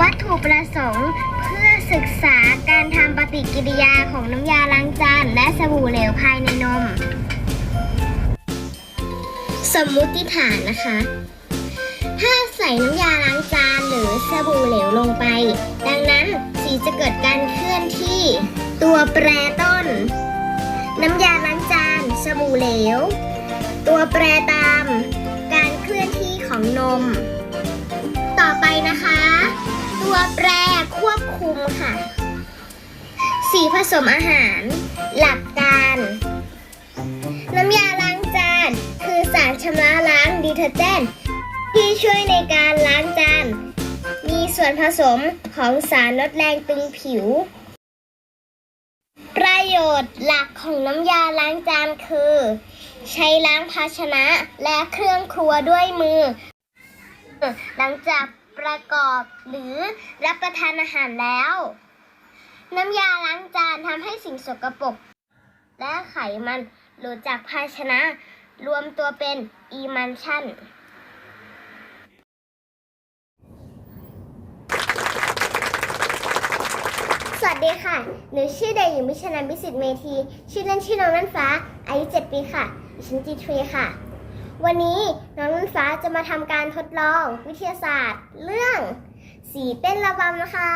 วัตถุประสงค์เพื่อศึกษาการทำปฏิกิริยาของน้ำยาล้างจานและสบู่เหลวภายในนม สมมุติฐานนะคะ ถ้าใส่น้ำยาล้างจานหรือสบู่เหลวลงไป ดังนั้นสีจะเกิดการเคลื่อนที่ ตัวแปรต้น น้ำยาล้างจานสบู่เหลว ตัวแปรตาม การเคลื่อนที่ของนม ต่อไปนะคะ สีผสมอาหาร หลักการ น้ำยาล้างจาน คือสารชำระล้างดีเทอร์เจนที่ช่วยในการล้างจาน มีส่วนผสมของสารลดแรงตึงผิว ประโยชน์หลักของน้ำยาล้างจานคือ ใช้ล้างภาชนะและเครื่องครัวด้วยมือ หลังจากประกอบหรือรับประทานอาหารแล้ว น้ำยาล้างจานทำให้สิ่งสกปรกและไขมันหลุดจากภาชนะ รวมตัวเป็นอีมันชั่นสวัสดีค่ะ หนูชื่อเด็กหญิงวิชนันพิสิทธิ์เมธี ชื่อเล่นชื่อน้องนันฟ้า อายุ7ปีค่ะดิฉันจีทรีค่ะ วันนี้น้องนันฟ้าจะมาทำการทดลองวิทยาศาสตร์ เรื่องสีเต้นระบำนะคะ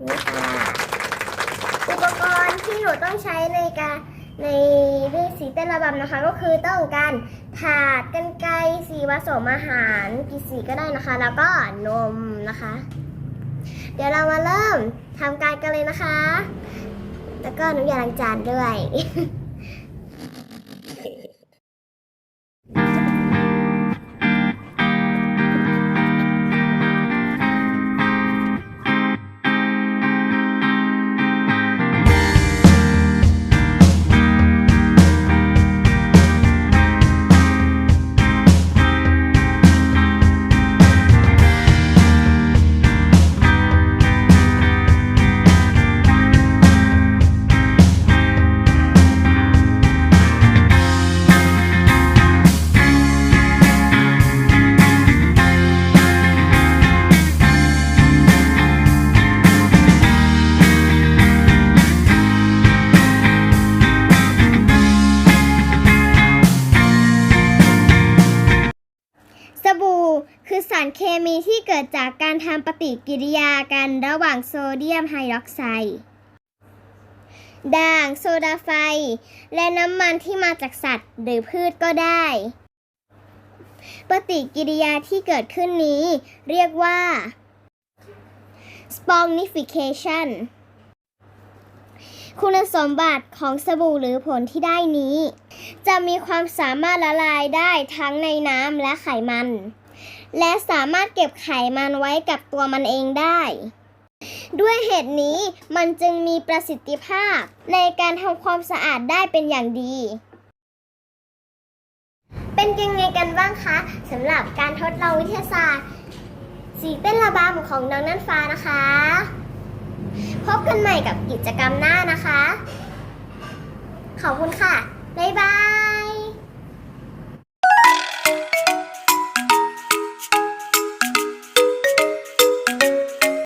อุปกรณ์ที่หนูต้องใช้ในการในเรื่องสีเต้นระบำนะคะ ก็คือต้องการถาดกันไกรสีผสมอาหารกี่สีก็ได้นะคะ แล้วก็นมนะคะ เดี๋ยวเรามาเริ่มทำการกันเลยนะคะ แล้วก็น้ำยาล้างจานด้วย คือสารเคมีที่เกิดจากการทำปฏิกิริยากันระหว่างโซเดียมไฮดรอกไซด์ด่าง โซดาไฟ และน้ำมันที่มาจากสัตว์หรือพืชก็ได้ ปฏิกิริยาที่เกิดขึ้นนี้ เรียกว่า Spongification คุณสมบัติของสบู่หรือผลที่ได้นี้ จะมีความสามารถละลายได้ทั้งในน้ำและไขมัน และสามารถเก็บไขมันไว้กับตัวมันเองได้ ด้วยเหตุนี้มันจึงมีประสิทธิภาพในการทำความสะอาดได้เป็นอย่างดี เป็นยังไงกันบ้างคะสำหรับการทดลองวิทยาศาสตร์ สีเต้นระบำของน้องนั่นฟ้านะคะ พบกันใหม่กับกิจกรรมหน้านะคะ ขอบคุณค่ะ บ๊ายบาย